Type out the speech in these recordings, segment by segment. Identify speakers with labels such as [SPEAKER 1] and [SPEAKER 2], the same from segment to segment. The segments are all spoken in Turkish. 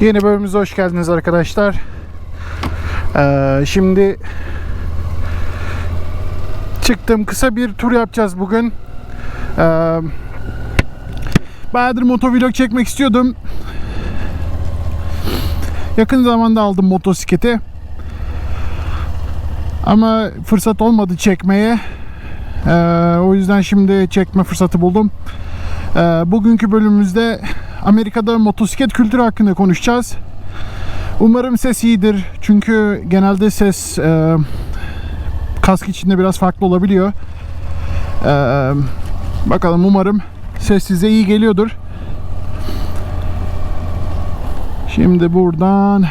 [SPEAKER 1] Yeni bölümümüze hoş geldiniz arkadaşlar. Ee, şimdi çıktım. Kısa bir tur yapacağız bugün. Ee, bayağıdır motovlog çekmek istiyordum. Yakın zamanda aldım motosikleti. Ama fırsat olmadı çekmeye. Ee, o yüzden şimdi çekme fırsatı buldum. Ee, bugünkü bölümümüzde Amerika'da motosiklet kültürü hakkında konuşacağız. Umarım ses iyidir. Çünkü genelde ses e, kask içinde biraz farklı olabiliyor. Ee, bakalım umarım ses size iyi geliyordur. Şimdi buradan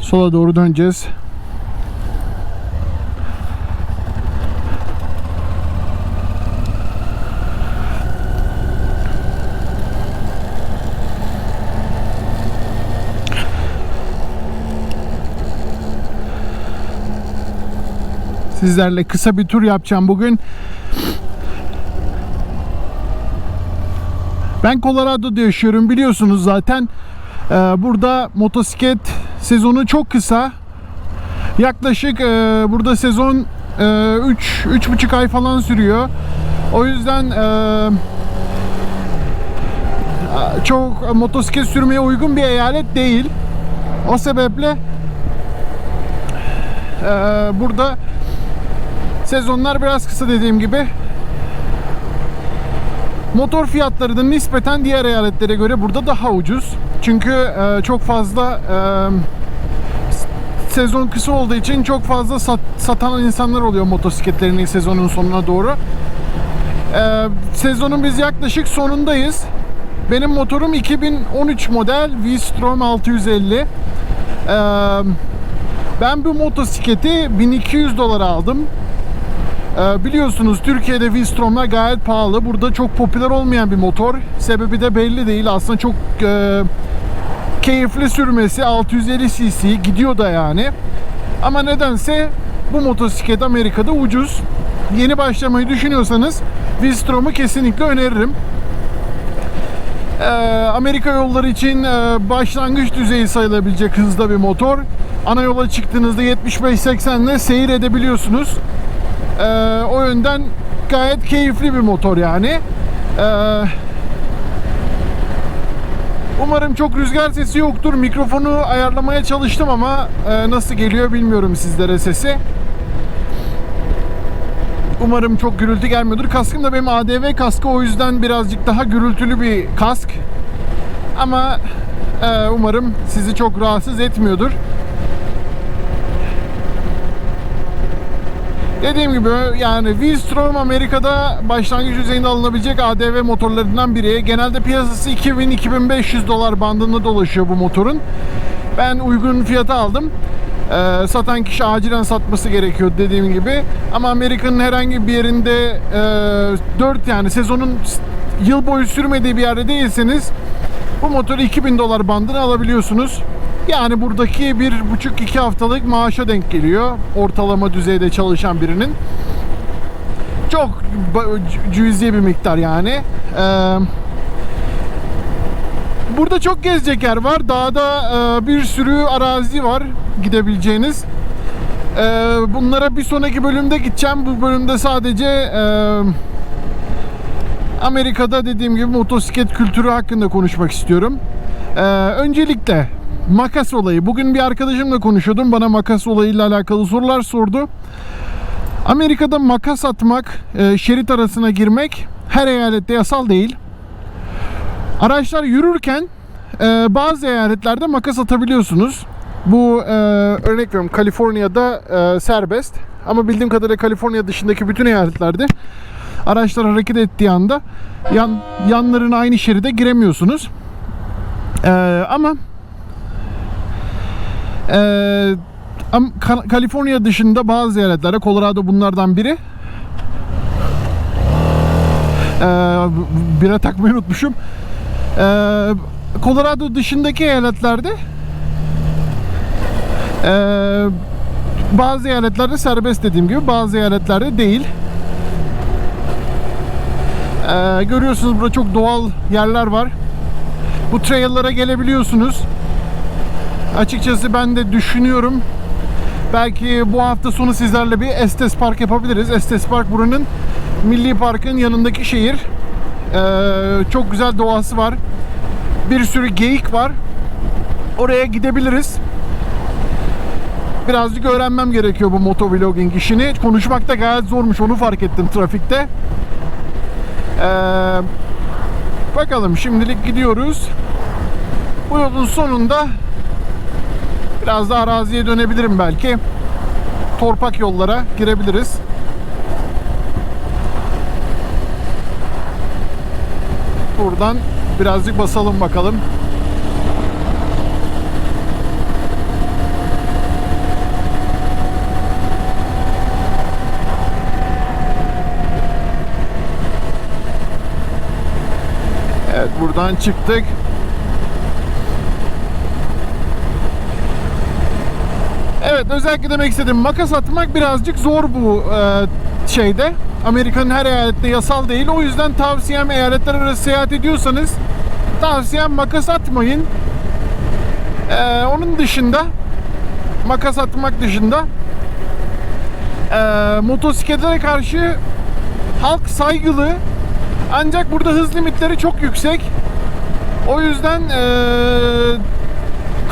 [SPEAKER 1] sola doğru döneceğiz. Sizlerle kısa bir tur yapacağım bugün. Ben Colorado'da yaşıyorum biliyorsunuz zaten. Ee, burada motosiklet sezonu çok kısa. Yaklaşık e, burada sezon 3 üç, üç buçuk ay falan sürüyor. O yüzden e, çok motosiklet sürmeye uygun bir eyalet değil. O sebeple e, burada Sezonlar biraz kısa dediğim gibi. Motor fiyatları da nispeten diğer eyaletlere göre burada daha ucuz. Çünkü e, çok fazla e, sezon kısa olduğu için çok fazla sat, satan insanlar oluyor motosikletlerini sezonun sonuna doğru. E, sezonun biz yaklaşık sonundayız. Benim motorum 2013 model V-Strom 650. E, ben bu motosikleti 1200 dolara aldım. Ee, biliyorsunuz Türkiye'de V-Strom'lar gayet pahalı. Burada çok popüler olmayan bir motor. Sebebi de belli değil. Aslında çok e, keyifli sürmesi 650 cc gidiyor da yani. Ama nedense bu motosiklet Amerika'da ucuz. Yeni başlamayı düşünüyorsanız V-Strom'u kesinlikle öneririm. Ee, Amerika yolları için e, başlangıç düzeyi sayılabilecek hızda bir motor. Ana yola çıktığınızda 75-80 ile seyir edebiliyorsunuz. Ee, o yönden gayet keyifli bir motor yani. Ee, umarım çok rüzgar sesi yoktur. Mikrofonu ayarlamaya çalıştım ama e, nasıl geliyor bilmiyorum sizlere sesi. Umarım çok gürültü gelmiyordur. Kaskım da benim ADV kaskı o yüzden birazcık daha gürültülü bir kask. Ama e, umarım sizi çok rahatsız etmiyordur. Dediğim gibi yani V-Strom Amerika'da başlangıç düzeyinde alınabilecek ADV motorlarından biri. Genelde piyasası 2000-2500 dolar bandında dolaşıyor bu motorun. Ben uygun fiyata aldım. Ee, satan kişi acilen satması gerekiyor dediğim gibi. Ama Amerika'nın herhangi bir yerinde e, 4 yani sezonun yıl boyu sürmediği bir yerde değilseniz bu motoru 2000 dolar bandına alabiliyorsunuz. Yani buradaki bir buçuk iki haftalık maaşa denk geliyor. Ortalama düzeyde çalışan birinin. Çok cüzi bir miktar yani. Ee, burada çok gezecek yer var. Dağda e, bir sürü arazi var gidebileceğiniz. Ee, bunlara bir sonraki bölümde gideceğim. Bu bölümde sadece e, Amerika'da dediğim gibi motosiklet kültürü hakkında konuşmak istiyorum. Ee, öncelikle makas olayı. Bugün bir arkadaşımla konuşuyordum. Bana makas olayıyla alakalı sorular sordu. Amerika'da makas atmak, e, şerit arasına girmek her eyalette yasal değil. Araçlar yürürken e, bazı eyaletlerde makas atabiliyorsunuz. Bu e, örnek veriyorum Kaliforniya'da serbest. Ama bildiğim kadarıyla Kaliforniya dışındaki bütün eyaletlerde araçlar hareket ettiği anda yan, yanların aynı şeride giremiyorsunuz. E, ama ee, Kaliforniya dışında bazı eyaletlerde Colorado bunlardan biri. Ee, bire takmayı unutmuşum. Ee, Colorado dışındaki eyaletlerde e, bazı eyaletlerde serbest dediğim gibi bazı eyaletlerde değil. Ee, görüyorsunuz burada çok doğal yerler var. Bu trail'lara gelebiliyorsunuz. Açıkçası ben de düşünüyorum. Belki bu hafta sonu sizlerle bir Estes Park yapabiliriz. Estes Park buranın Milli Park'ın yanındaki şehir. Ee, çok güzel doğası var. Bir sürü geyik var. Oraya gidebiliriz. Birazcık öğrenmem gerekiyor bu motovlogging işini. Konuşmak da gayet zormuş onu fark ettim trafikte. Ee, bakalım şimdilik gidiyoruz. Bu yolun sonunda biraz da araziye dönebilirim belki. Torpak yollara girebiliriz. Buradan birazcık basalım bakalım. Evet buradan çıktık. Evet özellikle demek istedim makas atmak birazcık zor bu e, şeyde. Amerika'nın her eyalette yasal değil. O yüzden tavsiyem eyaletler arası seyahat ediyorsanız tavsiyem makas atmayın. E, onun dışında makas atmak dışında e, motosikletlere karşı halk saygılı ancak burada hız limitleri çok yüksek. O yüzden eee,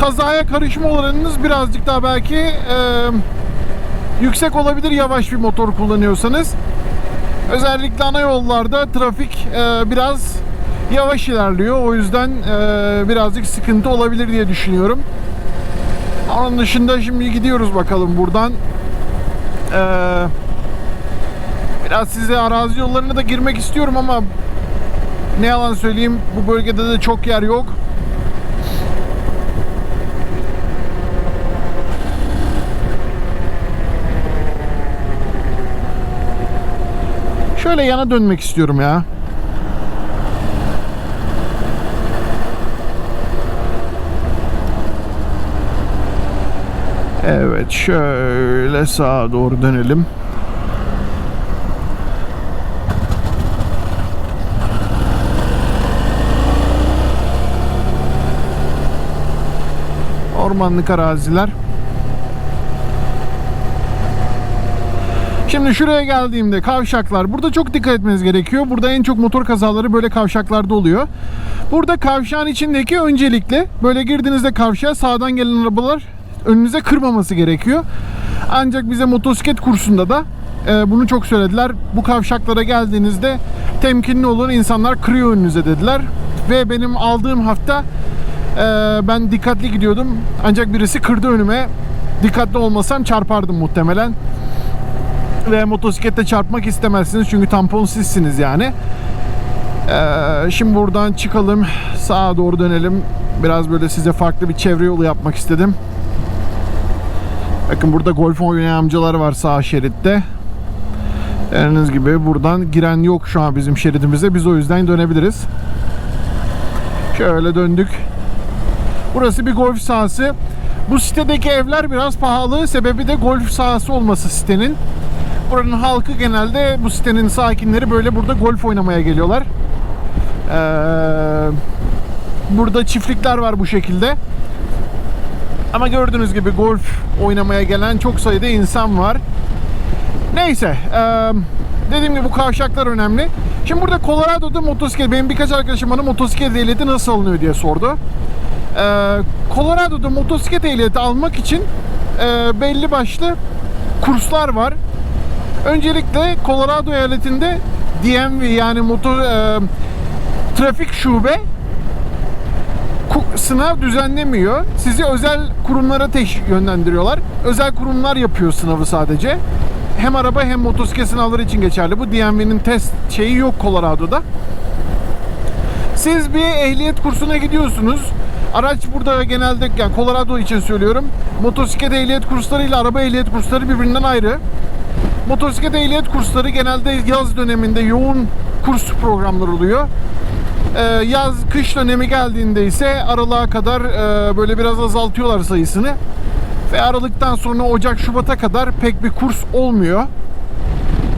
[SPEAKER 1] kazaya karışma oranınız birazcık daha belki eee, yüksek olabilir yavaş bir motor kullanıyorsanız. Özellikle ana yollarda trafik eee, biraz yavaş ilerliyor. O yüzden eee, birazcık sıkıntı olabilir diye düşünüyorum. Onun dışında şimdi gidiyoruz bakalım buradan. Eee Biraz size arazi yollarına da girmek istiyorum ama ne yalan söyleyeyim bu bölgede de çok yer yok. Şöyle yana dönmek istiyorum ya. Evet şöyle sağa doğru dönelim. ormanlık araziler. Şimdi şuraya geldiğimde kavşaklar. Burada çok dikkat etmeniz gerekiyor. Burada en çok motor kazaları böyle kavşaklarda oluyor. Burada kavşağın içindeki öncelikle böyle girdiğinizde kavşağa sağdan gelen arabalar önünüze kırmaması gerekiyor. Ancak bize motosiklet kursunda da e, bunu çok söylediler. Bu kavşaklara geldiğinizde temkinli olun insanlar kırıyor önünüze dediler. Ve benim aldığım hafta ee, ben dikkatli gidiyordum. Ancak birisi kırdı önüme. Dikkatli olmasam çarpardım muhtemelen. Ve motosiklette çarpmak istemezsiniz çünkü tampon sizsiniz yani. Ee, şimdi buradan çıkalım. Sağa doğru dönelim. Biraz böyle size farklı bir çevre yolu yapmak istedim. Bakın burada golf oynayan amcalar var sağ şeritte. Gördüğünüz gibi buradan giren yok şu an bizim şeridimize. Biz o yüzden dönebiliriz. Şöyle döndük. Burası bir golf sahası. Bu sitedeki evler biraz pahalı. Sebebi de golf sahası olması sitenin. Buranın halkı genelde bu sitenin sakinleri böyle burada golf oynamaya geliyorlar. Ee, burada çiftlikler var bu şekilde. Ama gördüğünüz gibi golf oynamaya gelen çok sayıda insan var. Neyse. Ee, dediğim gibi bu kavşaklar önemli. Şimdi burada Colorado'da motosiklet, benim birkaç arkadaşım bana motosiklet ehliyeti nasıl alınıyor diye sordu. Ee, Colorado'da motosiklet ehliyeti almak için e, belli başlı kurslar var. Öncelikle Colorado eyaletinde DMV yani motor e, trafik şube sınav düzenlemiyor. Sizi özel kurumlara teşvik yönlendiriyorlar. Özel kurumlar yapıyor sınavı sadece. Hem araba hem motosiklet sınavları için geçerli. Bu DMV'nin test şeyi yok Colorado'da. Siz bir ehliyet kursuna gidiyorsunuz. Araç burada genelde yani Colorado için söylüyorum. Motosiklet ehliyet kursları ile araba ehliyet kursları birbirinden ayrı. Motosiklet ehliyet kursları genelde yaz döneminde yoğun kurs programları oluyor. Ee, yaz kış dönemi geldiğinde ise aralığa kadar e, böyle biraz azaltıyorlar sayısını. Ve Aralık'tan sonra Ocak Şubat'a kadar pek bir kurs olmuyor.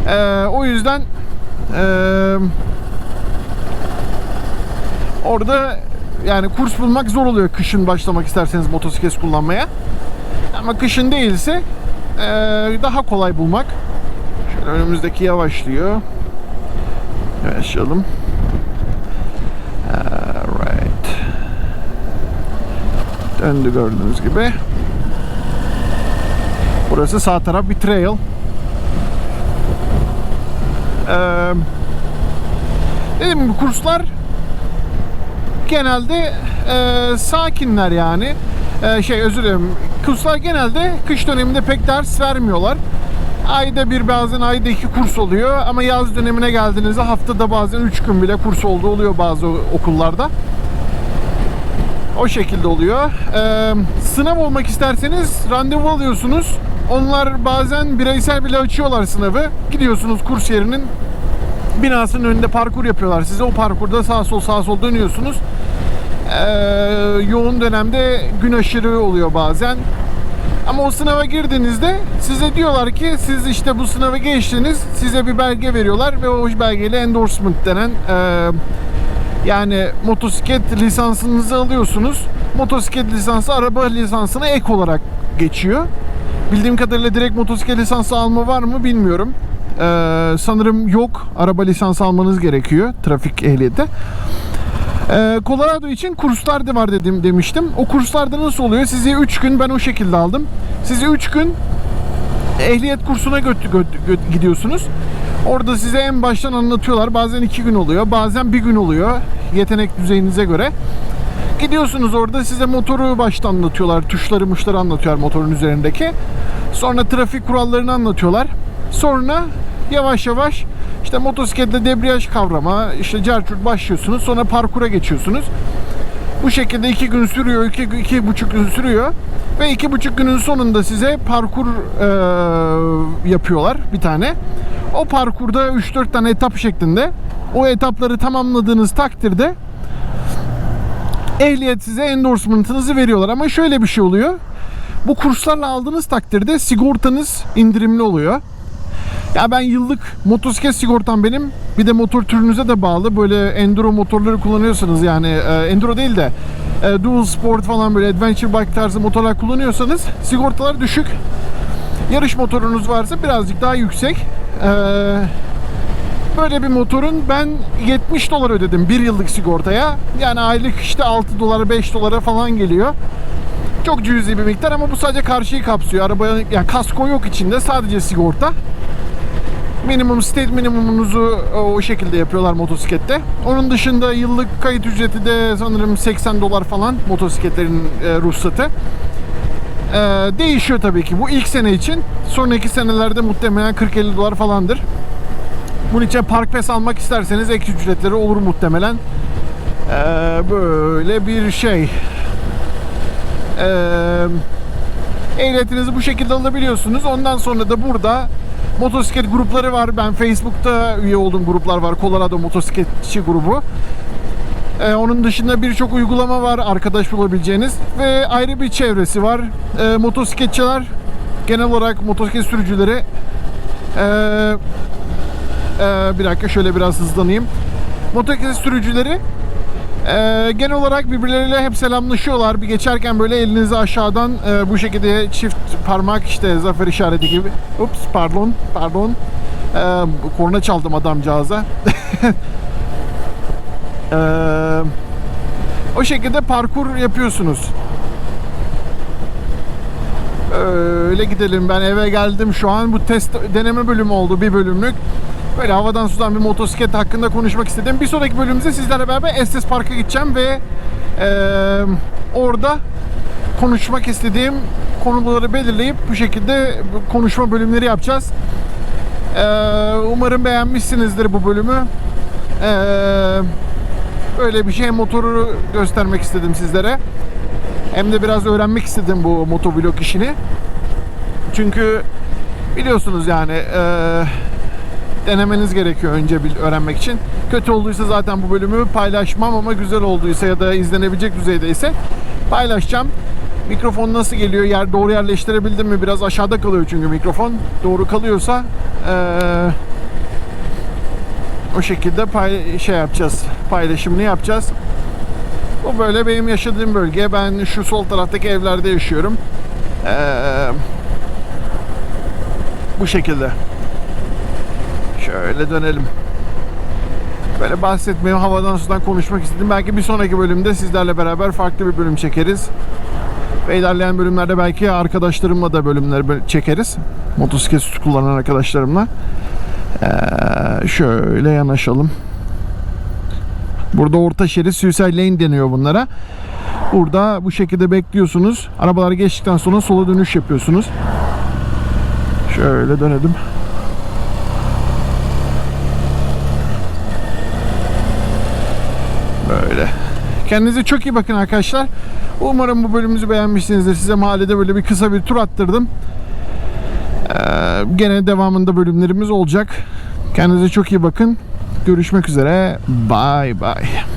[SPEAKER 1] Ee, o yüzden e, orada yani kurs bulmak zor oluyor kışın başlamak isterseniz motosiklet kullanmaya. Ama kışın değilse daha kolay bulmak. Şöyle önümüzdeki yavaşlıyor. Yavaşlayalım. Alright. Döndü gördüğünüz gibi. Burası sağ taraf bir trail. Ee, dediğim gibi kurslar genelde e, sakinler yani. E, şey özür dilerim. Kurslar genelde kış döneminde pek ders vermiyorlar. Ayda bir bazen ayda iki kurs oluyor ama yaz dönemine geldiğinizde haftada bazen üç gün bile kurs olduğu oluyor bazı okullarda. O şekilde oluyor. Ee, sınav olmak isterseniz randevu alıyorsunuz. Onlar bazen bireysel bile açıyorlar sınavı. Gidiyorsunuz kurs yerinin binasının önünde parkur yapıyorlar size. O parkurda sağ sol sağ sol dönüyorsunuz. Ee, yoğun dönemde gün aşırı oluyor bazen. Ama o sınava girdiğinizde size diyorlar ki siz işte bu sınavı geçtiniz. Size bir belge veriyorlar ve o belgeyle endorsement denen e, yani motosiklet lisansınızı alıyorsunuz. Motosiklet lisansı araba lisansına ek olarak geçiyor. Bildiğim kadarıyla direkt motosiklet lisansı alma var mı bilmiyorum. Ee, sanırım yok. Araba lisansı almanız gerekiyor trafik ehliyeti. Ee, Colorado için kurslar da var dedim demiştim. O kurslarda nasıl oluyor? Sizi 3 gün ben o şekilde aldım. Sizi 3 gün ehliyet kursuna götü, götü- gidiyorsunuz. Orada size en baştan anlatıyorlar. Bazen 2 gün oluyor, bazen bir gün oluyor. Yetenek düzeyinize göre. Gidiyorsunuz orada size motoru baştan anlatıyorlar. Tuşları muşları anlatıyorlar motorun üzerindeki. Sonra trafik kurallarını anlatıyorlar. Sonra yavaş yavaş işte motosikletle debriyaj kavrama, işte carçurt başlıyorsunuz. Sonra parkura geçiyorsunuz. Bu şekilde iki gün sürüyor, iki, iki buçuk gün sürüyor. Ve iki buçuk günün sonunda size parkur e, yapıyorlar bir tane. O parkurda 3-4 tane etap şeklinde. O etapları tamamladığınız takdirde ehliyet size endorsement'ınızı veriyorlar. Ama şöyle bir şey oluyor. Bu kurslarla aldığınız takdirde sigortanız indirimli oluyor. Ya ben yıllık motosiklet sigortam benim. Bir de motor türünüze de bağlı. Böyle enduro motorları kullanıyorsanız yani e, enduro değil de e, dual sport falan böyle adventure bike tarzı motorlar kullanıyorsanız sigortalar düşük. Yarış motorunuz varsa birazcık daha yüksek. E, böyle bir motorun ben 70 dolar ödedim bir yıllık sigortaya. Yani aylık işte 6 dolara 5 dolara falan geliyor. Çok cüzi bir miktar ama bu sadece karşıyı kapsıyor. Arabaya yani kasko yok içinde sadece sigorta. Minimum state minimumunuzu e, o şekilde yapıyorlar motosiklette. Onun dışında yıllık kayıt ücreti de sanırım 80 dolar falan motosikletlerin e, ruhsatı. E, değişiyor tabii ki. Bu ilk sene için. Sonraki senelerde muhtemelen 40-50 dolar falandır. Bunun için park pass almak isterseniz ek ücretleri olur muhtemelen. E, böyle bir şey. E, ehliyetinizi bu şekilde alabiliyorsunuz. Ondan sonra da burada motosiklet grupları var. Ben Facebook'ta üye olduğum gruplar var. Colorado Motosikletçi grubu. Ee, onun dışında birçok uygulama var arkadaş bulabileceğiniz ve ayrı bir çevresi var. Ee, motosikletçiler genel olarak motosiklet sürücüleri ee, ee, bir dakika şöyle biraz hızlanayım. Motosiklet sürücüleri ee, genel olarak birbirleriyle hep selamlaşıyorlar. Bir geçerken böyle elinizi aşağıdan e, bu şekilde çift parmak işte zafer işareti gibi. Ups pardon pardon. Ee, korna çaldım adamcağıza. Ee, o şekilde parkur yapıyorsunuz. Öyle gidelim. Ben eve geldim şu an. Bu test deneme bölümü oldu bir bölümlük. Böyle havadan sudan bir motosiklet hakkında konuşmak istedim. Bir sonraki bölümümüzde sizlerle beraber Estes Park'a gideceğim ve eee, orada konuşmak istediğim konuları belirleyip bu şekilde konuşma bölümleri yapacağız. Eee, umarım beğenmişsinizdir bu bölümü. Eee, böyle bir şey motoru göstermek istedim sizlere. Hem de biraz öğrenmek istedim bu motovlog işini. Çünkü biliyorsunuz yani eee, denemeniz gerekiyor önce bil- öğrenmek için. Kötü olduysa zaten bu bölümü paylaşmam ama güzel olduysa ya da izlenebilecek düzeydeyse paylaşacağım. Mikrofon nasıl geliyor? Yer doğru yerleştirebildim mi? Biraz aşağıda kalıyor çünkü mikrofon. Doğru kalıyorsa eee, o şekilde pay şey yapacağız. Paylaşımını yapacağız. Bu böyle benim yaşadığım bölge. Ben şu sol taraftaki evlerde yaşıyorum. Ee, bu şekilde. Şöyle dönelim. Böyle bahsetmeyeyim, havadan sudan konuşmak istedim. Belki bir sonraki bölümde sizlerle beraber farklı bir bölüm çekeriz. Ve ilerleyen bölümlerde belki arkadaşlarımla da bölümleri böyle çekeriz. Motosiklet kullanan arkadaşlarımla. Ee, şöyle yanaşalım. Burada orta şerit suicide lane deniyor bunlara. Burada bu şekilde bekliyorsunuz. Arabalar geçtikten sonra sola dönüş yapıyorsunuz. Şöyle dönelim. Böyle. Kendinize çok iyi bakın arkadaşlar. Umarım bu bölümümüzü beğenmişsinizdir. Size mahallede böyle bir kısa bir tur attırdım. Ee, gene devamında bölümlerimiz olacak. Kendinize çok iyi bakın. Görüşmek üzere. Bye bye.